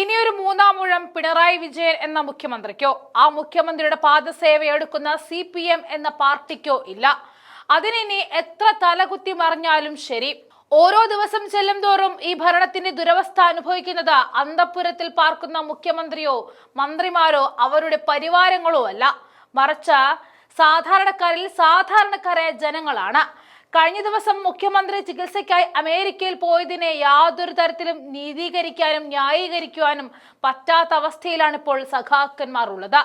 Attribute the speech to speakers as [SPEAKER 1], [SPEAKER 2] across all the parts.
[SPEAKER 1] ഇനിയൊരു മൂന്നാം ഊഴം പിണറായി വിജയൻ എന്ന മുഖ്യമന്ത്രിക്കോ? ആ മുഖ്യമന്ത്രിയുടെ പാദസേവയെടുക്കുന്ന സി പി എം എന്ന പാർട്ടിക്കോ ഇല്ല. അതിനി എത്ര തലകുത്തി മറിഞ്ഞാലും ശരി. ഓരോ ദിവസം ചെല്ലും തോറും ഈ ഭരണത്തിന്റെ ദുരവസ്ഥ അനുഭവിക്കുന്നത് അന്തപ്പുരത്തിൽ പാർക്കുന്ന മുഖ്യമന്ത്രിയോ മന്ത്രിമാരോ അവരുടെ പരിവാരങ്ങളോ അല്ല. മറിച്ച് സാധാരണക്കാരിൽ സാധാരണക്കാരായ ജനങ്ങളാണ്. കഴിഞ്ഞ ദിവസം മുഖ്യമന്ത്രി ചികിത്സയ്ക്കായി അമേരിക്കയിൽ പോയതിനെ യാതൊരു തരത്തിലും നീതീകരിക്കാനും ന്യായീകരിക്കുവാനും പറ്റാത്ത അവസ്ഥയിലാണ് ഇപ്പോൾ സഖാക്കന്മാർ ഉള്ളത്.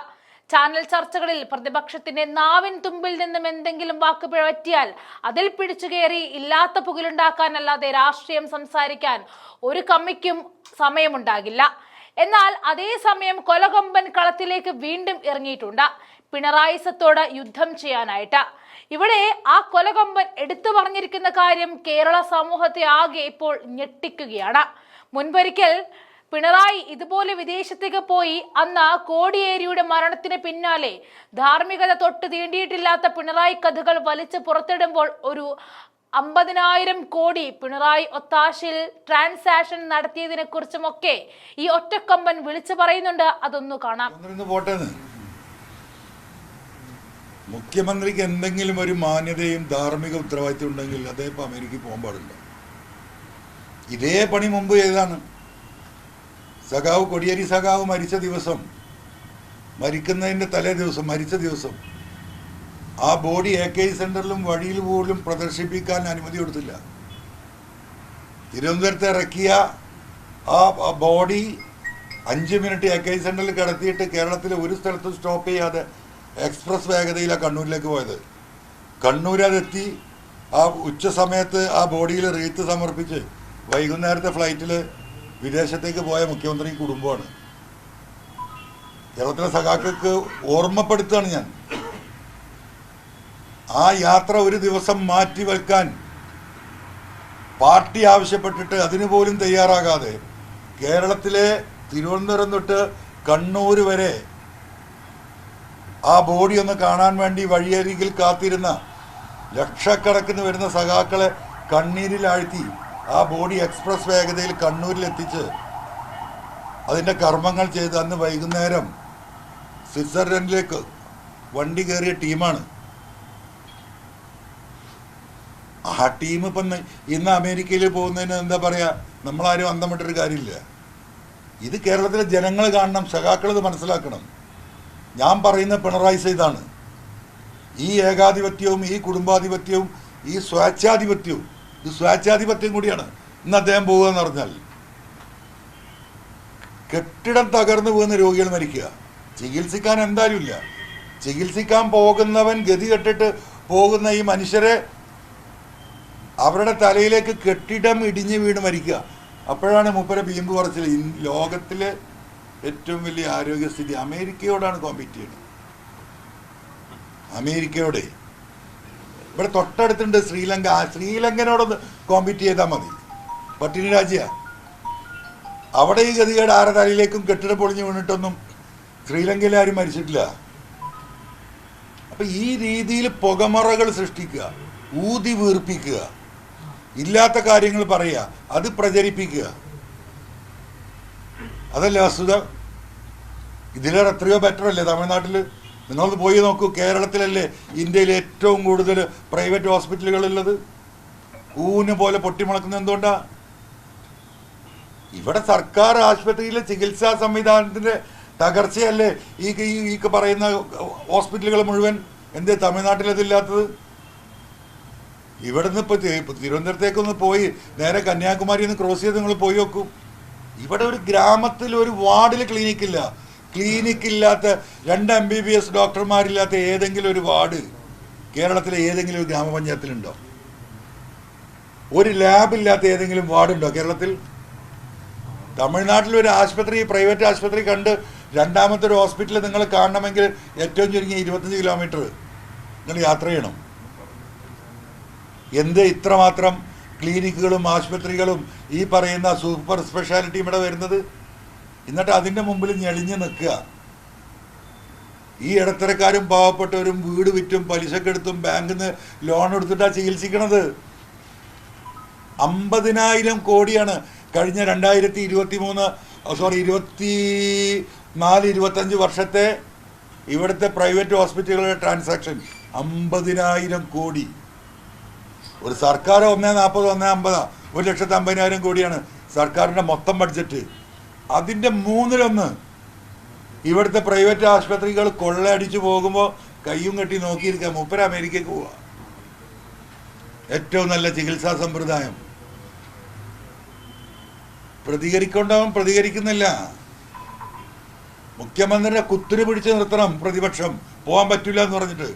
[SPEAKER 1] ചാനൽ ചർച്ചകളിൽ പ്രതിപക്ഷത്തിന്റെ നാവിൻ തുമ്പിൽ നിന്നും എന്തെങ്കിലും വാക്ക് പിഴവറ്റിയാൽ അതിൽ പിടിച്ചു കയറി ഇല്ലാത്ത പുകലുണ്ടാക്കാനല്ലാതെ രാഷ്ട്രീയം സംസാരിക്കാൻ ഒരു കമ്മിക്കും സമയമുണ്ടാകില്ല. എന്നാൽ അതേസമയം കൊലകൊമ്പൻ കളത്തിലേക്ക് വീണ്ടും ഇറങ്ങിയിട്ടുണ്ട്. പിണറായിസത്തോട് യുദ്ധം ചെയ്യാനായിട്ട്. ഇവിടെ ആ കൊലകൊമ്പൻ എടുത്തു പറഞ്ഞിരിക്കുന്ന കാര്യം കേരള സമൂഹത്തെ ആകെ ഇപ്പോൾ ഞെട്ടിക്കുകയാണ്. മുൻപൊരിക്കൽ പിണറായി ഇതുപോലെ വിദേശത്തേക്ക് പോയി അന്ന് കോടിയേരിയുടെ മരണത്തിന് പിന്നാലെ ധാർമ്മികത തൊട്ട് തീണ്ടിയിട്ടില്ലാത്ത പിണറായി കഥകൾ വലിച്ചു പുറത്തിടുമ്പോൾ ഒരു അമ്പതിനായിരം കോടി പിണറായി ഒത്താശയിൽ ട്രാൻസാക്ഷൻ നടത്തിയതിനെ കുറിച്ചുമൊക്കെ ഈ ഒറ്റക്കൊമ്പൻ വിളിച്ചു പറയുന്നുണ്ട്. അതൊന്നു കാണാം.
[SPEAKER 2] മുഖ്യമന്ത്രിക്ക് എന്തെങ്കിലും ഒരു മാന്യതയും ധാർമ്മിക ഉത്തരവാദിത്വം ഉണ്ടെങ്കിൽ അദ്ദേഹം ഇപ്പൊ അമേരിക്കയിൽ പോകാൻ പാടില്ല. ഇതേ പണി മുമ്പ് ചെയ്താണ് സഖാവ് കൊടിയേരി സഖാവ് മരിച്ച ദിവസം മരിക്കുന്നതിന്റെ തലേ ദിവസം മരിച്ച ദിവസം ആ ബോഡി എ കെ സെന്ററിലും വഴിയിൽ പോലും പ്രദർശിപ്പിക്കാൻ അനുമതി കൊടുത്തില്ല. തിരുവനന്തപുരത്ത് ഇറക്കിയ ആ ബോഡി അഞ്ച് മിനിറ്റ് എ കെ സെന്ററിൽ കിടത്തിയിട്ട് കേരളത്തിലെ ഒരു സ്ഥലത്തും സ്റ്റോപ്പ് ചെയ്യാതെ എക്സ്പ്രസ് വേഗതയിലാണ് കണ്ണൂരിലേക്ക് പോയത്. കണ്ണൂർ അതെത്തി ആ ഉച്ച സമയത്ത് ആ ബോഡിയിൽ റീത്ത് സമർപ്പിച്ച് വൈകുന്നേരത്തെ ഫ്ലൈറ്റിൽ വിദേശത്തേക്ക് പോയ മുഖ്യമന്ത്രി കുടുംബമാണ് കേരളത്തിലെ സഖാക്കൾക്ക് ഓർമ്മപ്പെടുത്തുകയാണ് ഞാൻ. ആ യാത്ര ഒരു ദിവസം മാറ്റി വയ്ക്കാൻ പാർട്ടി ആവശ്യപ്പെട്ടിട്ട് അതിനു പോലും തയ്യാറാകാതെ കേരളത്തിലെ തിരുവനന്തപുരം തൊട്ട് കണ്ണൂർ വരെ ആ ബോഡി ഒന്ന് കാണാൻ വേണ്ടി വഴിയരികിൽ കാത്തിരുന്ന ലക്ഷക്കണക്കിന് വരുന്ന സഖാക്കളെ കണ്ണീരിലാഴ്ത്തി ആ ബോഡി എക്സ്പ്രസ് വേഗതയിൽ കണ്ണൂരിൽ എത്തിച്ച് അതിന്റെ കർമ്മങ്ങൾ ചെയ്ത് അന്ന് വൈകുന്നേരം സ്വിറ്റ്സർലൻഡിലേക്ക് വണ്ടി കയറിയ ടീമാണ്. ആ ടീം ഇപ്പം ഇന്ന് അമേരിക്കയിൽ പോകുന്നതിന് എന്താ പറയുക നമ്മളാരും അന്തം വിട്ടൊരു കാര്യമില്ല. ഇത് കേരളത്തിലെ ജനങ്ങൾ കാണണം സഖാക്കൾ ഇത് മനസ്സിലാക്കണം. ഞാൻ പറയുന്ന പിണറായി സൈതാണ് ഈ ഏകാധിപത്യവും ഈ കുടുംബാധിപത്യവും ഈ സ്വേച്ഛാധിപത്യവും ഇത് സ്വേച്ഛാധിപത്യം കൂടിയാണ്. ഇന്ന് അദ്ദേഹം പോവുക എന്ന് പറഞ്ഞാൽ കെട്ടിടം തകർന്നു പോകുന്ന രോഗികൾ മരിക്കുക. ചികിത്സിക്കാൻ എന്തായാലും ഇല്ല. ചികിത്സിക്കാൻ പോകുന്നവൻ ഗതി കെട്ടിട്ട് പോകുന്ന ഈ മനുഷ്യരെ അവരുടെ തലയിലേക്ക് കെട്ടിടം ഇടിഞ്ഞ് വീണ് മരിക്കുക. അപ്പോഴാണ് മൂപ്പരെ ബീമ്പ് കുറച്ചത് ലോകത്തിലെ ഏറ്റവും വലിയ ആരോഗ്യസ്ഥിതി അമേരിക്കയോടാണ് കോമ്പീറ്റ് ചെയ്യുന്നത്. അമേരിക്കയോടെ. ഇവിടെ തൊട്ടടുത്തുണ്ട് ശ്രീലങ്ക. ആ ശ്രീലങ്കനോടൊന്ന് കോമ്പീറ്റ് ചെയ്താൽ മതി. പട്ടിണി രാജ്യ. അവിടെ ഈ ഗതികേട് ആരെ തലയിലേക്കും കെട്ടിടം പൊളിഞ്ഞ് വീണിട്ടൊന്നും ശ്രീലങ്കയിൽ ആരും മരിച്ചിട്ടില്ല. അപ്പൊ ഈ രീതിയിൽ പുകമറകൾ സൃഷ്ടിക്കുക ഊതി വീർപ്പിക്കുക ഇല്ലാത്ത കാര്യങ്ങൾ പറയുക അത് പ്രചരിപ്പിക്കുക. അതല്ലേ വസ്തുത? ഇതിലേറെ എത്രയോ ബെറ്റർ അല്ലേ തമിഴ്നാട്ടിൽ നിങ്ങൾ പോയി നോക്കൂ കേരളത്തിലല്ലേ ഇന്ത്യയിൽ ഏറ്റവും കൂടുതൽ പ്രൈവറ്റ് ഹോസ്പിറ്റലുകൾ ഹോസ്പിറ്റലുകളുള്ളത് ഊന് പോലെ പൊട്ടിമുളക്കുന്ന എന്തുകൊണ്ടാ? ഇവിടെ സർക്കാർ ആശുപത്രിയിലെ ചികിത്സാ സംവിധാനത്തിന്റെ തകർച്ചയല്ലേ ഈ ഈ പറയുന്ന ഹോസ്പിറ്റലുകൾ മുഴുവൻ? എന്തേ തമിഴ്നാട്ടിൽ അതില്ലാത്തത് ഇവിടുന്ന് ഇപ്പോൾ തിരുവനന്തപുരത്തേക്കൊന്ന് പോയി നേരെ കന്യാകുമാരി ഒന്ന് ക്രോസ് ചെയ്ത് നിങ്ങൾ പോയി നോക്കൂ. ഇവിടെ ഒരു ഗ്രാമത്തിൽ ഒരു വാർഡിൽ ക്ലിനിക്കില്ല ക്ലിനിക്ക് ഇല്ലാത്ത രണ്ട് എം ബി ബി എസ് ഡോക്ടർമാരില്ലാത്ത ഏതെങ്കിലും ഒരു വാർഡ് കേരളത്തിലെ ഏതെങ്കിലും ഒരു ഗ്രാമപഞ്ചായത്തിലുണ്ടോ? ഒരു ലാബ് ഇല്ലാത്ത ഏതെങ്കിലും വാർഡുണ്ടോ കേരളത്തിൽ? തമിഴ്നാട്ടിൽ ഒരു ആശുപത്രി പ്രൈവറ്റ് ആശുപത്രി കണ്ട് രണ്ടാമത്തെ ഒരു ഹോസ്പിറ്റൽ നിങ്ങൾ കാണണമെങ്കിൽ ഏറ്റവും ചുരുങ്ങിയ ഇരുപത്തഞ്ച് കിലോമീറ്റർ നിങ്ങൾ യാത്ര ചെയ്യണം. എന്ത് ഇത്രമാത്രം ക്ലിനിക്കുകളും ആശുപത്രികളും ഈ പറയുന്ന സൂപ്പർ സ്പെഷ്യാലിറ്റിയും ഇവിടെ വരുന്നത്? എന്നിട്ട് അതിന്റെ മുമ്പിൽ ഞെളിഞ്ഞ് നിൽക്കുക. ഈ ഇടത്തരക്കാരും പാവപ്പെട്ടവരും വീട് വിറ്റും പലിശക്കെടുത്തും ബാങ്കിൽ നിന്ന് ലോൺ എടുത്തിട്ടാണ് ചികിത്സിക്കണത്. അമ്പതിനായിരം കോടിയാണ് കഴിഞ്ഞ രണ്ടായിരത്തി ഇരുപത്തി മൂന്ന് സോറി ഇരുപത്തി നാല് ഇരുപത്തഞ്ച് വർഷത്തെ ഇവിടുത്തെ പ്രൈവറ്റ് ഹോസ്പിറ്റലുകളുടെ ട്രാൻസാക്ഷൻ അമ്പതിനായിരം കോടി. ഒരു സർക്കാർ ഒന്നേ നാൽപ്പത് ഒന്നേ അമ്പതാ ഒരു ലക്ഷത്തി അമ്പതിനായിരം കോടിയാണ് സർക്കാരിന്റെ മൊത്തം ബഡ്ജറ്റ് അതിന്റെ മൂന്നിലൊന്ന് ഇവിടുത്തെ പ്രൈവറ്റ് ആശുപത്രികൾ കൊള്ളയടിച്ചു പോകുമ്പോൾ കയ്യും കെട്ടി നോക്കിയിരിക്കാം മൂപ്പര അമേരിക്കക്ക് പോവുക ഏറ്റവും നല്ല ചികിത്സാ സമ്പ്രദായം. പ്രതികരിക്കൊണ്ടാവും പ്രതികരിക്കുന്നില്ല. മുഖ്യമന്ത്രിയുടെ കുത്തിരി പിടിച്ച് നിർത്തണം പ്രതിപക്ഷം. പോകാൻ പറ്റില്ല എന്ന് പറഞ്ഞിട്ട്.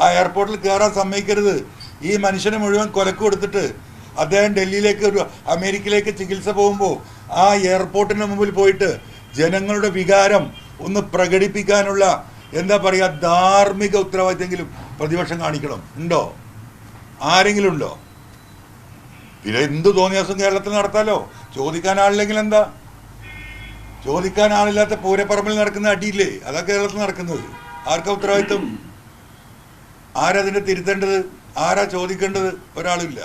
[SPEAKER 2] ആ എയർപോർട്ടിൽ കയറാൻ സമ്മതിക്കരുത്. ഈ മനുഷ്യനെ മുഴുവൻ കൊലക്ക് കൊടുത്തിട്ട് അദ്ദേഹം ഡൽഹിയിലേക്ക് ഒരു അമേരിക്കയിലേക്ക് ചികിത്സ പോകുമ്പോൾ ആ എയർപോർട്ടിന് മുമ്പിൽ പോയിട്ട് ജനങ്ങളുടെ വികാരം ഒന്ന് പ്രകടിപ്പിക്കാനുള്ള എന്താ പറയുക ധാർമ്മിക ഉത്തരവാദിത്തെങ്കിലും പ്രതിപക്ഷം കാണിക്കണം. ഉണ്ടോ? ആരെങ്കിലും ഉണ്ടോ? പിന്നെ എന്ത് തോന്നിയ ദിവസം കേരളത്തിൽ നടത്താലോ? ചോദിക്കാൻ ആളില്ലെങ്കിൽ എന്താ? ചോദിക്കാൻ ആളില്ലാത്ത പൂരപ്പറമ്പിൽ നടക്കുന്ന അടിയില്ലേ? അതാ കേരളത്തിൽ നടക്കുന്നത്. ആർക്കാ ഉത്തരവാദിത്വം? ആരതിനെ തിരുത്തേണ്ടത്? ആരാ ചോദിക്കേണ്ടത്? ഒരാളില്ല